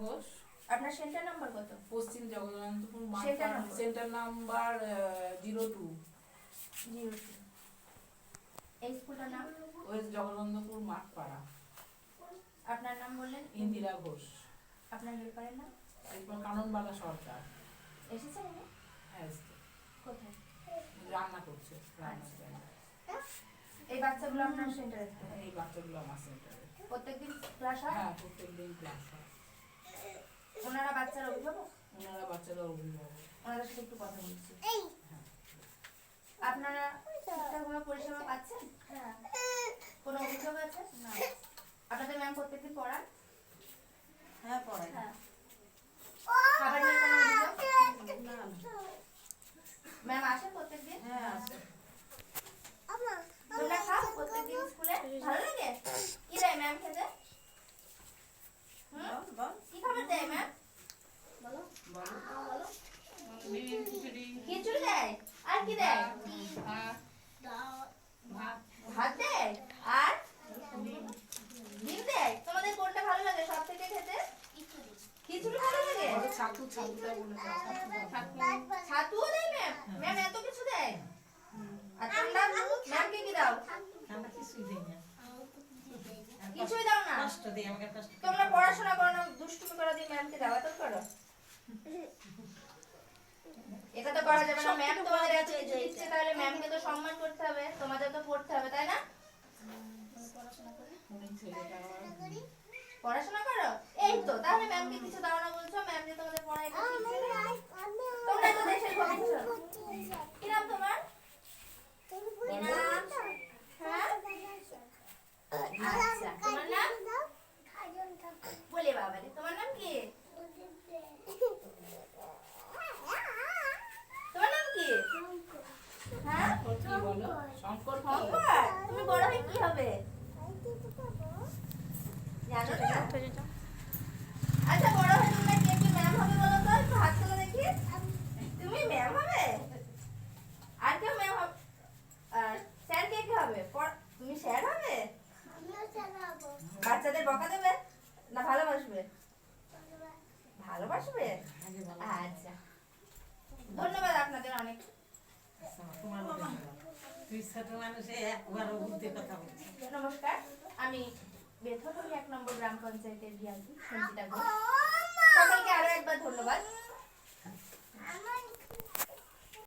ঘোষ। আপনার centre number কত? পশ্চিম number? Centre number. Zero two. Zero two. এই স্কুলটার নাম? ওয়েস্ট জগদন্তপুর মাঠপাড়া। আপনার নাম বললেন? ইন্দিরা ঘোষ। আপনার হেল্পারের নাম? এরপর কাননবালা সরকার। এসেছেন উনি? হ্যাঁ এসছে। কোথায়? রান্না করছে। এই বাচ্চাগুলো আপনার সেন্টারে এই বাচ্চাগুলো আমার সেন্টারে। প্রত্যেকদিন ক্লাস হয়? হ্যাঁ প্রত্যেক দিন ক্লাস হয়। ওনারা বাচ্চারা অভিভাবক? ওনারা বাচ্চারা অভিভাবক। ওনাদের সাথে একটু কথা বলছি। আপনারা ঠিকঠাকভাবে পরিষেবা পাচ্ছেন? কোনো অভিযোগ আছে? না। আপনাদের ম্যাম প্রত্যেকদিন পড়ান? হ্যাঁ পড়ান হ্যাঁ। খাবার নিয়ে কোনো অভিযোগ না ম্যাম আসেন প্রত্যেকদিন হ্যাঁ আছে তোমরা খাও প্রত্যেকদিন স্কুলে ভালো লাগে কি দেয় ম্যাম খেতে হুম বল বল কি খাবার দেয় ম্যাম বলো ডিম খিচুড়ি। দেয়? আর কি দেয়? ভাত ভাত। ভাত দেয়? আর? ডিম দেয়? তোমাদের কোনটা ভালো লাগে সব থেকে খেতে? খিচুড়ি ভালো লাগে? ছাতু ছাতুটা বলে দাও ছাতু দেয় ম্যাম ম্যাম এত কিছু দেয়? আর তোমরা ম্যামকে কি দাও? আমরা কিছুই দিই না। কিছুই দাও না? কষ্ট দিই আমাকে কষ্ট তোমরা পড়াশোনা করো না দুষ্টুমি করো দিয়ে ম্যামকে দাও এত করো। এটা তো করা যাবে না। ম্যাম তোমাদের এত যে ইচ্ছে তাহলে ম্যামকে তো সম্মান করতে হবে তোমাদের তো পড়তে হবে তাই না? পড়াশোনা করো। এই তো তাহলে ম্যামকে কিছু দাও না বলছো? ম্যাম যে তোমাদের পড়ায় এটা শিখিয়ে দেবে। তোমরা তো দেশের ভবিষ্যৎ কি নাম তোমার কি নাম হ্যাঁ আচ্ছা তোমার নাম বলে বাবা রে তোমার নাম কি তোমার নাম কি হ্যাঁ কি বলো শঙ্কর কি? শঙ্কর তুমি বড় হয়ে কি হবে জানো না আচ্ছা বড় কে কে ম্যাম হবে বলো তো? একটু দেখি। তুমি ম্যাম হবে? আর কেউ ম্যাম হবে আর স্যার কে কে হবে? তুমি স্যার হবে? বাচ্চাদের বকা দেবে? না ভালোবাসবে? ভালোবাসবে? আচ্ছা। ধন্যবাদ আপনাদের অনেক। নমস্কার আমি বেথরপুর এক নম্বর গ্রাম পঞ্চায়েতের বিআরপি সঞ্চিতা ঘোষ। সকলকে আরও একবার ধন্যবাদ।